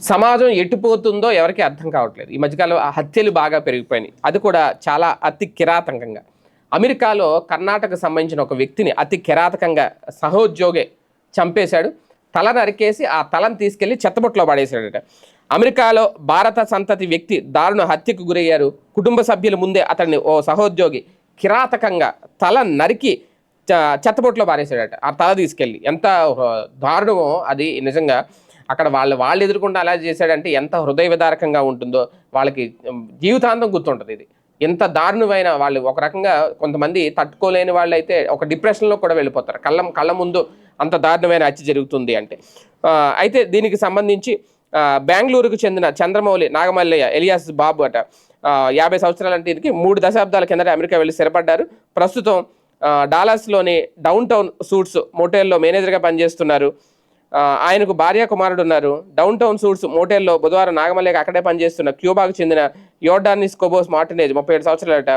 సమాజం ఎటుపోతుందో ఎవరికి అర్థం కావట్లేదు. ఈ మధ్యకాలం ఆ హత్యలు బాగా పెరిగిపోయినాయి. అది కూడా చాలా అతి కిరాతకంగా. అమెరికాలో కర్ణాటకకు సంబంధించిన ఒక వ్యక్తిని అతి కిరాతకంగా సహోద్యోగే చంపేశాడు. తల నరికేసి ఆ తలను తీసుకెళ్ళి చెత్తబుట్లో పడేశాడట. అమెరికాలో భారత సంతతి వ్యక్తి దారుణ హత్యకు గురయ్యారు. కుటుంబ సభ్యుల ముందే అతన్ని ఓ సహోద్యోగి కిరాతకంగా తల నరికి చ- పారేశాడట. ఆ తల తీసుకెళ్ళి. ఎంత దారుణమో అది నిజంగా అక్కడ వాళ్ళు వాళ్ళు ఎదుర్కొంటే అలా చేశాడంటే ఎంత హృదయ విదారకంగా ఉంటుందో వాళ్ళకి జీవితాంతం గుర్తుంటుంది ఇది. ఎంత దారుణమైన వాళ్ళు ఒక రకంగా కొంతమంది తట్టుకోలేని వాళ్ళు అయితే ఒక డిప్రెషన్లో కూడా వెళ్ళిపోతారు. కళ్ళం కళ్ళ ముందు అంత దారుణమైన హత్య జరుగుతుంది అంటే. అయితే దీనికి సంబంధించి బెంగళూరుకు చెందిన చంద్రమౌళి నాగమల్లయ్య ఎలియాస్ బాబు అట యాభై సంవత్సరాల దీనికి మూడు దశాబ్దాల కిందట అమెరికా వెళ్ళి స్థిరపడ్డారు. ప్రస్తుతం డాలాస్లోని డాలస్లోని డౌన్ టౌన్ సూట్స్ మోటేల్లో మేనేజర్గా పనిచేస్తున్నారు. ఆయనకు భార్య కుమారుడు ఉన్నారు. డౌన్ టౌన్ సూట్స్ మోటేల్లో బుధవారం నాగమల్లికి అక్కడే పనిచేస్తున్న క్యూబాకు చెందిన యోర్డానిస్ కోబోస్ మార్టినేజ్ ముప్పై ఏడు సంవత్సరాలట.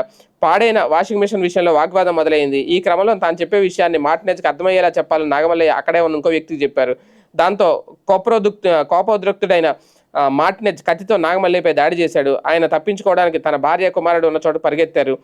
పాడైన వాషింగ్ మిషన్ విషయంలో వాగ్వాదం మొదలైంది. ఈ క్రమంలో తాను చెప్పే విషయాన్ని మార్టినేజ్కి అర్థమయ్యేలా చెప్పాలని నాగమల్లయ్య అక్కడే ఉన్న ఇంకో వ్యక్తికి చెప్పారు. దాంతో కోప్రోదుక్ కోపోద్రక్తుడైన మార్టినేజ్ కత్తితో నాగమల్లిపై దాడి చేశాడు. ఆయన తప్పించుకోవడానికి తన భార్య కుమారుడు ఉన్న చోట పరిగెత్తారు.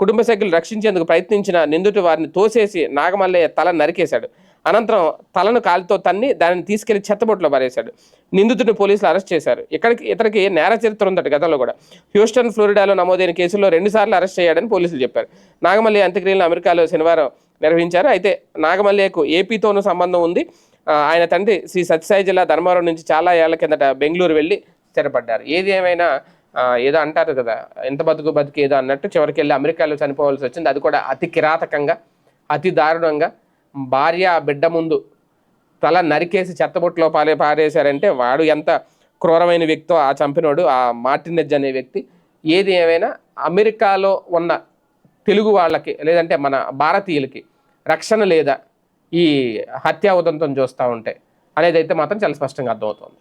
కుటుంబ సభ్యులు రక్షించేందుకు ప్రయత్నించిన నిందితుడు వారిని తోసేసి నాగమల్లయ్య తల నరికేశాడు. అనంతరం తలను కాలితో తన్ని దానిని తీసుకెళ్ళి చెత్తబొట్టులో పారేశాడు. నిందితుడిని పోలీసులు అరెస్ట్ చేశారు. ఇక్కడికి ఇతనికి నేర చరిత్ర ఉందట గతంలో కూడా. హ్యూస్టన్ ఫ్లోరిడాలో నమోదైన కేసులో రెండుసార్లు అరెస్ట్ చేయాడని పోలీసులు చెప్పారు. నాగమల్లి అంత్యక్రియలను అమెరికాలో శనివారం నిర్వహించారు. అయితే నాగమల్లియకు ఏపీతోనూ సంబంధం ఉంది. ఆయన తండ్రి శ్రీ సత్యసాయి జిల్లా ధర్మవరం నుంచి చాలా ఏళ్ళ కిందట బెంగళూరు వెళ్ళి స్థిరపడ్డారు. ఏది ఏమైనా ఏదో అంటారు కదా ఎంత బతుకు బతికి ఏదో అన్నట్టు చివరికి వెళ్ళి అమెరికాలో చనిపోవాల్సి వచ్చింది. అది కూడా అతి కిరాతకంగా అతి దారుణంగా భార్య బిడ్డ ముందు తల నరికేసి చెత్తబుట్టలో పాలే పారేశారంటే వాడు ఎంత క్రూరమైన వ్యక్తో ఆ చంపినోడు ఆ మార్టినెజ్ అనే వ్యక్తి. ఏది ఏమైనా అమెరికాలో ఉన్న తెలుగు వాళ్ళకి లేదంటే మన భారతీయులకి రక్షణ లేదా ఈ హత్యా ఉదంతం చూస్తూ ఉంటే అనేది అయితే మాత్రం చాలా స్పష్టంగా అర్థమవుతుంది.